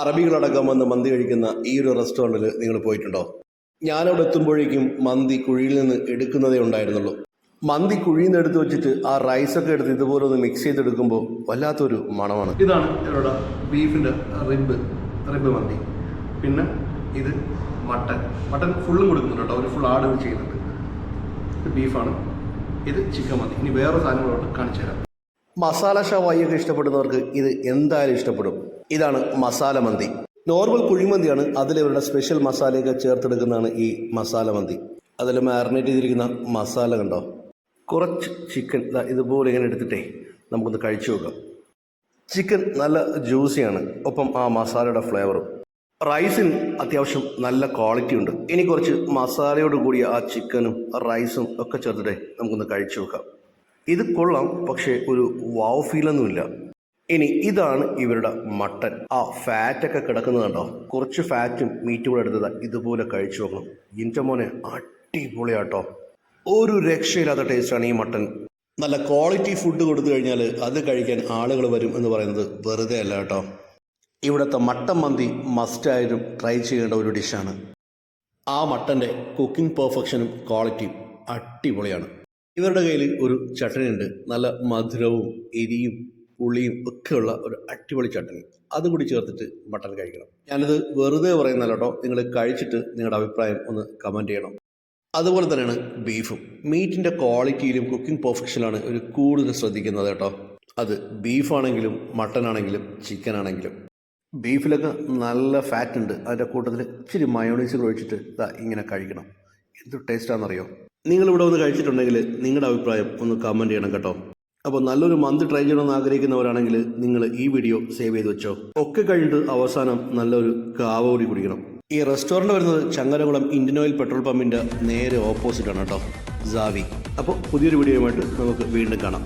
അറബികളടക്കം വന്ന് മന്തി കഴിക്കുന്ന ഈ ഒരു റെസ്റ്റോറന്റിൽ നിങ്ങൾ പോയിട്ടുണ്ടോ? ഞാനവിടെ എത്തുമ്പോഴേക്കും മന്തി കുഴിയിൽ നിന്ന് എടുക്കുന്നതേ ഉണ്ടായിരുന്നുള്ളൂ. മന്തി കുഴിയിൽ നിന്ന് എടുത്ത് വെച്ചിട്ട് ആ റൈസൊക്കെ എടുത്ത് ഇതുപോലെ ഒന്ന് മിക്സ് ചെയ്തെടുക്കുമ്പോൾ വല്ലാത്തൊരു മണമാണ്. ഇതാണ് ഇവരുടെ ബീഫിന്റെ റിബ് റിബ് മന്തി. പിന്നെ ഇത് മട്ടൻ. മട്ടൻ ഫുള്ളും കൊടുക്കുന്നുണ്ട് കേട്ടോ. ഒരു ഫുൾ ആഡ് ചെയ്യുന്നുണ്ട്. ഇത് ബീഫാണ് ഇത് ചിക്കൻ മന്തി. ഇനി വേറെ സാധനങ്ങളോട്ട് കാണിച്ചു തരാം മസാല ഷവായിയൊക്കെ ഇഷ്ടപ്പെടുന്നവർക്ക് ഇത് എന്തായാലും ഇഷ്ടപ്പെടും. ഇതാണ് മസാല മന്തി. നോർമൽ കുഴിമന്തിയാണ് അതിൽ ഇവരുടെ സ്പെഷ്യൽ മസാലയൊക്കെ ചേർത്തെടുക്കുന്നതാണ് ഈ മസാല മന്തി. അതിൽ മാറിനേറ്റ് ചെയ്തിരിക്കുന്ന മസാല കണ്ടോ? കുറച്ച് ചിക്കൻ ഇതുപോലെ ഇങ്ങനെ എടുത്തിട്ടേ നമുക്കൊന്ന് കഴിച്ചു നോക്കാം. ചിക്കൻ നല്ല ജ്യൂസിയാണ് ഒപ്പം ആ മസാലയുടെ ഫ്ലേവറും റൈസിന് അത്യാവശ്യം നല്ല ക്വാളിറ്റി ഉണ്ട്. ഇനി കുറച്ച് മസാലയോട് കൂടിയ ആ ചിക്കനും റൈസും ഒക്കെ ചേർത്തിട്ടേ നമുക്കൊന്ന് കഴിച്ചു നോക്കാം. ഇത് കൊള്ളാം പക്ഷേ ഒരു വാവ് ഫീൽ ഒന്നുമില്ല ഇനി ഇതാണ് ഇവരുടെ മട്ടൻ. ആ ഫാറ്റൊക്കെ കിടക്കുന്നത് കണ്ടോ കുറച്ച് ഫാറ്റും മീറ്റും കൂടെ എടുത്തത് ഇതുപോലെ കഴിച്ചു നോക്കണം. ഇന്റെ മോനെ അടിപൊളിയാട്ടോ. ഒരു രക്ഷയില്ലാത്ത ടേസ്റ്റാണ് ഈ മട്ടൻ. നല്ല ക്വാളിറ്റി ഫുഡ് കൊടുത്തു കഴിഞ്ഞാൽ അത് കഴിക്കാൻ ആളുകൾ വരും എന്ന് പറയുന്നത് വെറുതെ അല്ല കേട്ടോ. ഇവിടുത്തെ മട്ടൻ മന്തി മസ്റ്റായിട്ടും ട്രൈ ചെയ്യേണ്ട ഒരു ഡിഷാണ് ആ മട്ടന്റെ കുക്കിംഗ് പെർഫെക്ഷനും ക്വാളിറ്റിയും അടിപൊളിയാണ്. ഇവരുടെ കയ്യിൽ ഒരു ചട്ടണി ഉണ്ട് നല്ല മധുരവും എരിയും പുളിയും ഒക്കെയുള്ള ഒരു അടിപൊളി ചട്ടണി. അതുകൂടി ചേർത്തിട്ട് മട്ടൺ കഴിക്കണം. ഞാനിത് വെറുതെ പറയുന്നല്ല കേട്ടോ. നിങ്ങൾ കഴിച്ചിട്ട് നിങ്ങളുടെ അഭിപ്രായം ഒന്ന് കമന്റ് ചെയ്യണം. അതുപോലെ തന്നെയാണ് ബീഫും. മീറ്റിന്റെ ക്വാളിറ്റിയിലും കുക്കിംഗ് പെർഫെക്ഷനിലാണ് ഒരു കൂടുതൽ ശ്രദ്ധിക്കുന്നത് കേട്ടോ. അത് ബീഫാണെങ്കിലും മട്ടൻ ആണെങ്കിലും ചിക്കൻ ആണെങ്കിലും ബീഫിലൊക്കെ നല്ല ഫാറ്റ് ഉണ്ട്. അതിന്റെ കൂട്ടത്തിൽ ഇച്ചിരി മയോണൈസ് ഒഴിച്ചിട്ട് ഇങ്ങനെ കഴിക്കണം. എന്ത് ടേസ്റ്റാണെന്നറിയോ നിങ്ങളിവിടെ ഒന്ന് കഴിച്ചിട്ടുണ്ടെങ്കിൽ നിങ്ങളുടെ അഭിപ്രായം ഒന്ന് കമന്റ് ചെയ്യണം കേട്ടോ. അപ്പോൾ നല്ലൊരു മന്ത് ട്രൈ ചെയ്യണമെന്ന് ആഗ്രഹിക്കുന്നവരാണെങ്കിൽ നിങ്ങൾ ഈ വീഡിയോ സേവ് ചെയ്ത് വെച്ചോ. ഒക്കെ കഴിഞ്ഞിട്ട് അവസാനം നല്ലൊരു കാവ കൂടി കുടിക്കണം. ഈ റെസ്റ്റോറന്റ് വരുന്നത് ചങ്ങരകുളം ഇന്ത്യൻ ഓയിൽ പെട്രോൾ പമ്പിന്റെ നേരെ ഓപ്പോസിറ്റാണ് കേട്ടോ. സാവി അപ്പോൾ പുതിയൊരു വീഡിയോയുമായിട്ട് നമുക്ക് വീണ്ടും കാണാം.